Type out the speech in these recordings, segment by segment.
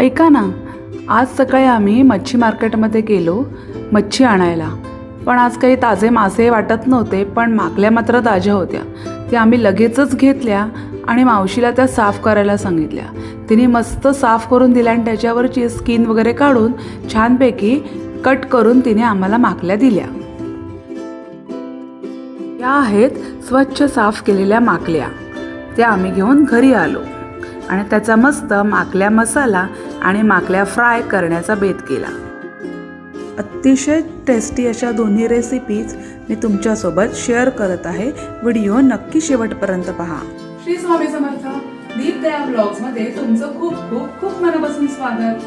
ऐका ना आज सकाळी आम्ही मच्छी मार्केटमध्ये गेलो मच्छी आणायला. पण आज काही ताजे मासे वाटत नव्हते पण माकल्या मात्र ताज्या होत्या. त्या आम्ही लगेचच घेतल्या आणि मावशीला त्या साफ करायला सांगितल्या. तिने मस्त साफ करून दिल्या आणि त्याच्यावरची स्किन वगैरे काढून छानपैकी कट करून तिने आम्हाला माकल्या दिल्या. या आहेत स्वच्छ साफ केलेल्या माकल्या. त्या आम्ही घेऊन घरी आलो. आणि त्याचा मस्त माकल्या मसाला आणि माकल्या फ्राय करण्याचा बेत केला. अतिशय टेस्टी अशा दोन्ही रेसिपीज मी तुमच्यासोबत शेअर करत आहे. व्हिडिओ नक्की शेवटपर्यंत पहा. श्री स्वामी समर्थ दीप दया ब्लॉग्समध्ये तुमचं खूप खूप खूप मनापासून स्वागत.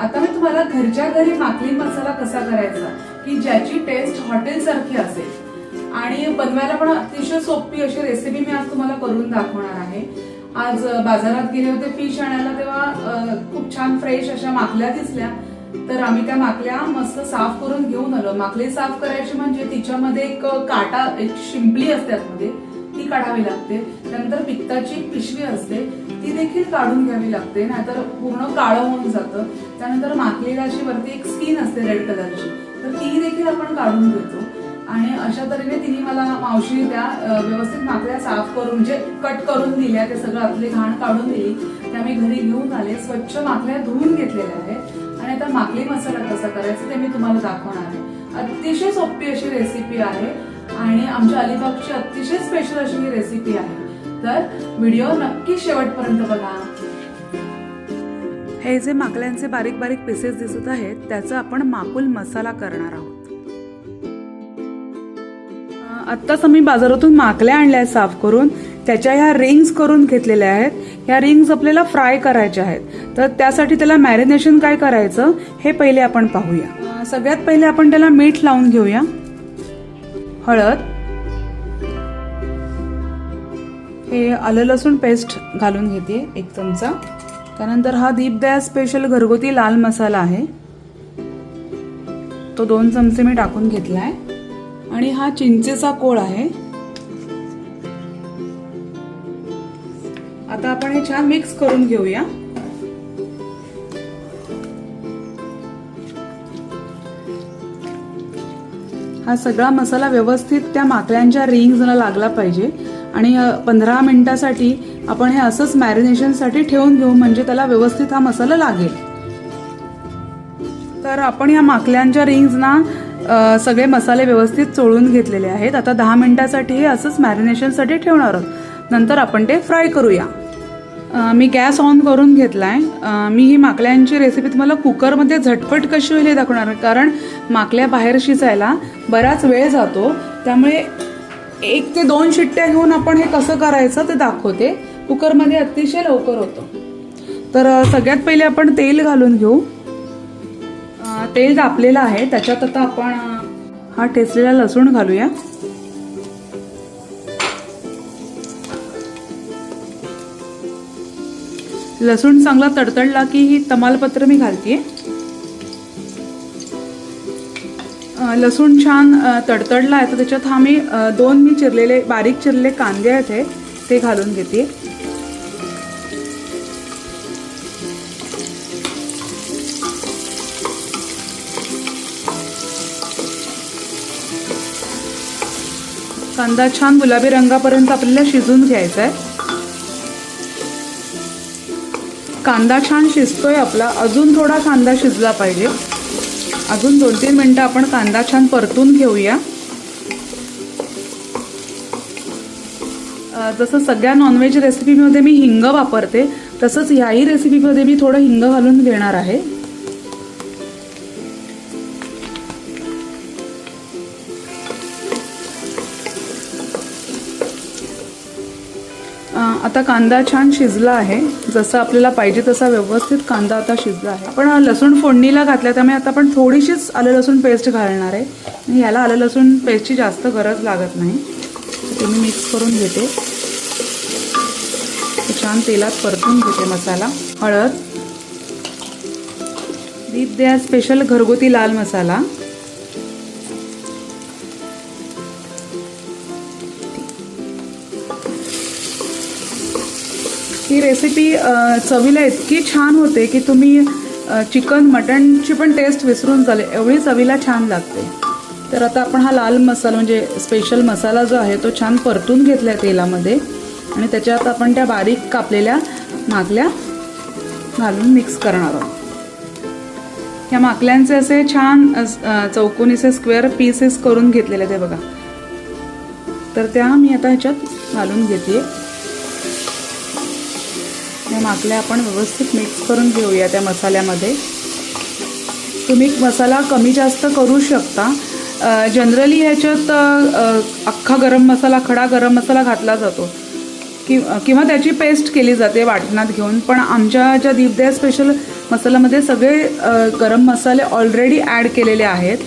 आता मी तुम्हाला घरच्या घरी माकली मसाला कसा करायचा की ज्याची टेस्ट हॉटेल सारखी असेल. आणि बनवायला पण अतिशय सोपी अशी रेसिपी मी आज तुम्हाला करून दाखवणार आहे. आज बाजारात गेले होते फिश आणायला तेव्हा खूप छान फ्रेश अशा माकल्या दिसल्या. तर आम्ही त्या माकल्या मस्त साफ करून घेऊन आलो. माकली साफ करायची म्हणजे तिच्यामध्ये एक काटा एक शिंपली असते आतमध्ये ती काढावी लागते. त्यानंतर पित्ताची एक पिशवी असते ती देखील काढून घ्यावी लागते नाहीतर पूर्ण काळं होऊन जातं. त्यानंतर माकलेला अशी वरती एक स्किन असते रेड कलरची तर ती देखील आपण काढून घेतो. आणि अशा तऱ्हेने तिने मला मावशी त्या व्यवस्थित माकड्या साफ करून म्हणजे कट करून दिल्या ते सगळं आतली घाण काढून दिली. त्या मी घरी घेऊन आले स्वच्छ माकल्या धुवून घेतलेल्या आहेत. आणि आता माकली मसाला कसा करायचा ते मी तुम्हाला दाखवणार आहे. अतिशय सोपी अशी रेसिपी आहे आणि आमच्या अलिबागची अतिशय स्पेशल अशी ही रेसिपी आहे. तर व्हिडिओ नक्की शेवटपर्यंत बघा. हे जे माकल्यांचे बारीक बारीक पीसेस दिसत आहेत त्याचा आपण माकुल मसाला करणार आहोत. आत्ताच आम्ही बाजारातून माकल्या आणल्या आहेत साफ करून. त्याच्या ह्या रिंग्स करून घेतलेल्या आहेत. ह्या रिंग्स आपल्याला फ्राय करायच्या आहेत. तर त्यासाठी त्याला मॅरिनेशन काय करायचं हे पहिले आपण पाहूया. सगळ्यात पहिले आपण त्याला मीठ लावून घेऊया. हळद. हे आलं लसूण पेस्ट घालून घेते एक चमचा. त्यानंतर हा दीपदया स्पेशल घरगुती लाल मसाला आहे. तो दोन चमचे मी टाकून घेतला आहे आणि हा चिंचेचा कोळ आहे. आता आपण हे छान मिक्स करून घेऊया. हा सगळा मसाला व्यवस्थित त्या माकड्यांच्या रिंग्सला लागला पाहिजे. आणि पंधरा मिनिटासाठी आपण हे असंच मॅरिनेशनसाठी ठेवून घेऊ म्हणजे त्याला व्यवस्थित हा मसाला लागेल. तर आपण या माकल्यांच्या रिंग्सना सगळे मसाले व्यवस्थित चोळून घेतलेले आहेत. आता दहा मिनिटासाठी हे असंच मॅरिनेशनसाठी ठेवणार आहोत. नंतर आपण ते फ्राय करूया. मी गॅस ऑन करून घेतला आहे मी ही माकल्यांची रेसिपी तुम्हाला कुकरमध्ये झटपट कशी होईल हे दाखवणार कारण माकल्या बाहेर शिजायला बराच वेळ जातो. त्यामुळे एक ते दोन शिट्ट्या घेऊन आपण हे कसं करायचं ते दाखवते. कुकरमध्ये अतिशय लवकर होतं. तर सगळ्यात पहिले आपण तेल घालून घेऊ. तेल तापलेलं आहे. त्याच्यात आता आपण हा ठेचलेला लसूण घालूया. लसूण चांगला तडतडला की ही तमालपत्र मी घालते लसूण छान तडतडला आहे. तर त्याच्यात हा मी दोन मी चिरलेले बारीक चिरलेले कांदे आहेत हे, ते घालून घेते कांदा छान गुलाबी रंगापर्यंत आपल्याला शिजून घ्यायचा आहे. कांदा छान शिजतोय आपला. अजून थोडा कांदा शिजला पाहिजे. अजून दोन तीन मिनटं आपण कांदा छान परतून घेऊया. जसं सगळ्या नॉनव्हेज रेसिपीमध्ये मी हिंग वापरते तसंच ह्याही रेसिपीमध्ये मी थोडं हिंग घालून घेणार आहे. आता कांदा छान शिजला आहे. जसं आपल्याला पाहिजे तसा व्यवस्थित कांदा आता शिजला आहे. आपण लसूण फोडणीला घातल्या त्यामुळे आता आपण थोडीशीच आलं लसूण पेस्ट घालणार आहे. आणि याला आलं लसूण पेस्टची जास्त गरज लागत नाही. ते मी मिक्स करून घेते. छान तेलात परतून घेते मसाला. हळद. दीप द्या स्पेशल घरगुती लाल मसाला. ती रेसिपी चवीला इतकी छान होते की तुम्ही चिकन मटणची पण टेस्ट विसरून चालेल एवढी चवीला छान लागते. तर आता आपण हा लाल मसाला म्हणजे स्पेशल मसाला जो आहे तो छान परतून घेतला आहे तेलामध्ये. आणि त्याच्यात आपण त्या बारीक कापलेल्या मागल्या घालून मिक्स करणार आहोत. ह्या माकल्यांचे असे छान चौकोनीचे स्क्वेअर पीसेस करून घेतलेले ते बघा. तर त्या मी आता ह्याच्यात घालून घेते. या माकल्या आपण व्यवस्थित मिक्स करून घेऊया त्या मसाल्यामध्ये. तुम्ही मसाला कमी जास्त करू शकता. जनरली ह्याच्यात अख्खा गरम मसाला खडा गरम मसाला घातला जातो. कि किंवा त्याची पेस्ट केली जाते वाटणात घेऊन. पण आमच्या ज्या दीपदया स्पेशल मसाल्यामध्ये सगळे गरम मसाले ऑलरेडी ॲड केलेले आहेत.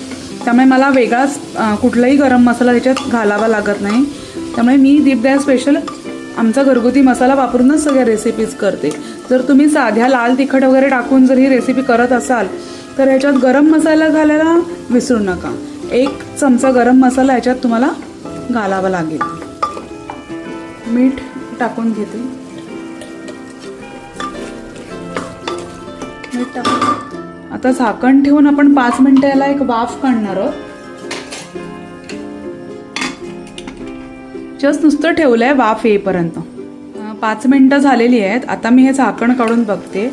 त्यामुळे मला वेगळाच कुठलाही गरम मसाला त्याच्यात घालावा लागत नाही. त्यामुळे मी दीपदया स्पेशल आमचा घरगुती मसाला वापरूनच सगळ्या रेसिपीज करते. जर तुम्ही साध्या लाल तिखट वगैरे टाकून जर ही रेसिपी करत असाल तर ह्याच्यात गरम मसाला घालायला विसरू नका. एक चमचा गरम मसाला ह्याच्यात तुम्हाला घालावा लागेल. मीठ टाकून घेते. मीठ टाकून आता झाकण ठेवून आपण पाच मिनटं याला एक वाफ काढणार आहोत. जस्ट नुसतं ठेवलं आहे वाफ येईपर्यंत. पाच मिनटं झालेली आहेत. आता मी हे झाकण काढून बघते.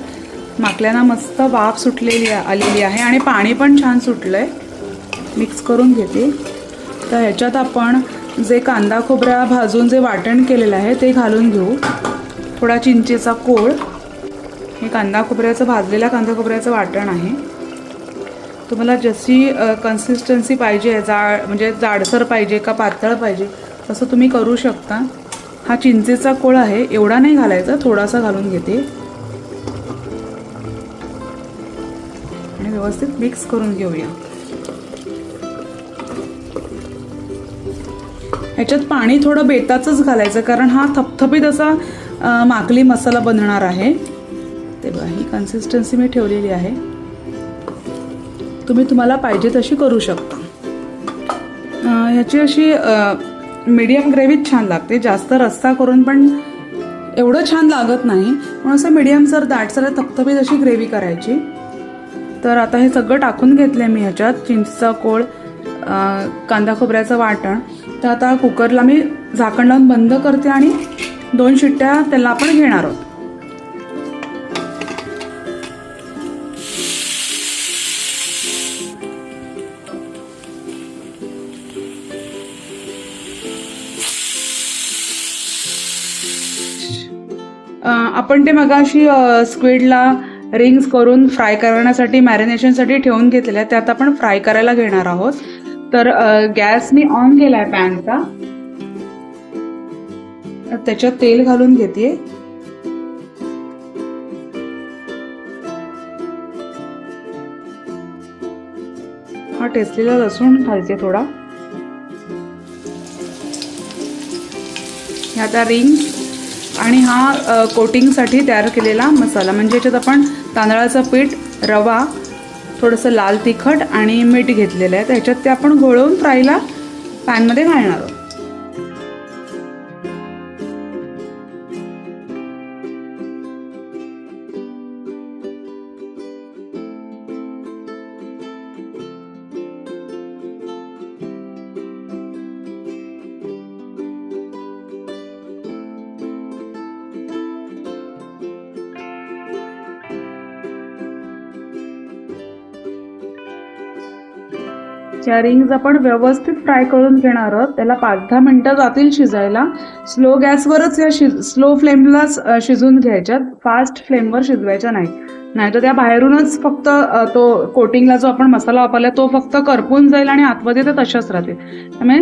माकल्यांना मस्त वाफ सुटलेली आलेली आहे आणि पाणी पण छान सुटलं आहे मिक्स करून घेते. तर ह्याच्यात आपण जे कांदा खोबऱ्या भाजून जे वाटण केलेलं आहे ते घालून घेऊ. थोडा चिंचेचा कोळ. हे कांदा खोबऱ्याचं भाजलेल्या कांदा खोबऱ्याचं वाटण आहे. तुम्हाला जशी कन्सिस्टन्सी पाहिजे आहे जाड म्हणजे जाडसर पाहिजे का पातळ पाहिजे तसं तुम्ही करू शकता. हा चिंचेचा कोळ आहे एवढा नाही घालायचा थोडासा घालून घेते. आणि व्यवस्थित मिक्स करून घेऊया. ह्याच्यात पाणी थोडं बेताचंच घालायचं कारण हा थपथपीत असा माकली मसाला बनणार आहे. ते बघा ही कन्सिस्टन्सी मी ठेवलेली आहे. तुम्ही तुम्हाला पाहिजे तशी करू शकता. ह्याची अशी मीडियम ग्रेव्हीच छान लागते. जास्त रस्सा करून पण एवढं छान लागत नाही. पण असं मीडियम सर दाटसर थपथपीत अशी ग्रेव्ही करायची तर आता हे सगळं टाकून घेतलं आहे मी ह्याच्यात. चिंचचा कोळ कांदा खोबऱ्याचं वाटण. तर आता कुकरला मी झाकण लावून बंद करते आणि दोन शिट्ट्या त्याला आपण घेणार आहोत. आपण ते मगाशी स्क्विडला रिंग्स करून फ्राय करण्यासाठी मॅरिनेशनसाठी ठेवून घेतलेल्या आहेत. त्यात आपण फ्राय करायला घेणार आहोत. तर गॅस मी ऑन केला आहे पॅनचा त्याच्यात तेल घालून घेते हा टेचलेला लसूण घालते थोडा. ह्या आता रिंग्स आणि हा कोटिंगसाठी तयार केलेला मसाला. म्हणजे याच्यात आपण तांदळाचं पीठ रवा थोडंसं लाल तिखट आणि मीठ घेतलेलं आहे. त्याच्यात ते आपण घोळवून फ्रायला पॅनमध्ये घालणार आहोत. त्या रिंग्स आपण व्यवस्थित फ्राय करून घेणार आहोत. त्याला पाच दहा मिनटं जातील शिजायला. स्लो गॅसवरच या शिज स्लो फ्लेमलाच शिजून घ्यायच्यात. फास्ट फ्लेमवर शिजवायच्या नाही. नाहीतर त्या बाहेरूनच फक्त तो कोटिंगला जो आपण मसाला वापरला तो फक्त करपून जाईल आणि आतमध्ये ते तशाच राहतील. त्यामुळे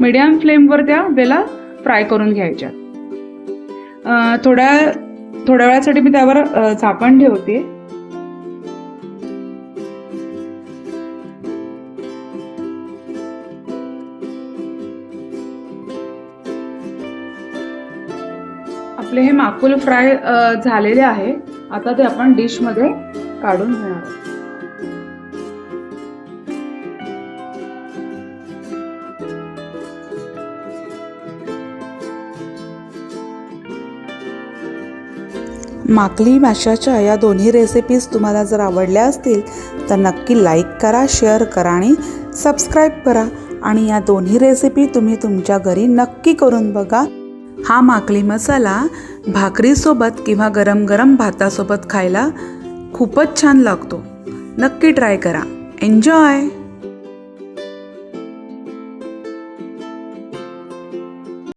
मीडियम फ्लेमवर त्या वेला फ्राय करून घ्यायच्या थोड्या थोड्या वेळासाठी मी त्यावर झाकण ठेवते. आपले हे माकुल फ्राय झालेले आहे. आता ते आपण डिशमध्ये काढून घेणार आहोत. माकली माशाच्या या दोन्ही रेसिपीज तुम्हाला जर आवडल्या असतील तर नक्की लाईक करा शेअर करा आणि सबस्क्राईब करा. आणि या दोन्ही रेसिपी तुम्ही तुमच्या घरी नक्की करून बघा. हा माकली मसाला भाकरीसोबत किंवा गरम गरम भातासोबत खायला खूपच छान लागतो. नक्की ट्राय करा. एन्जॉय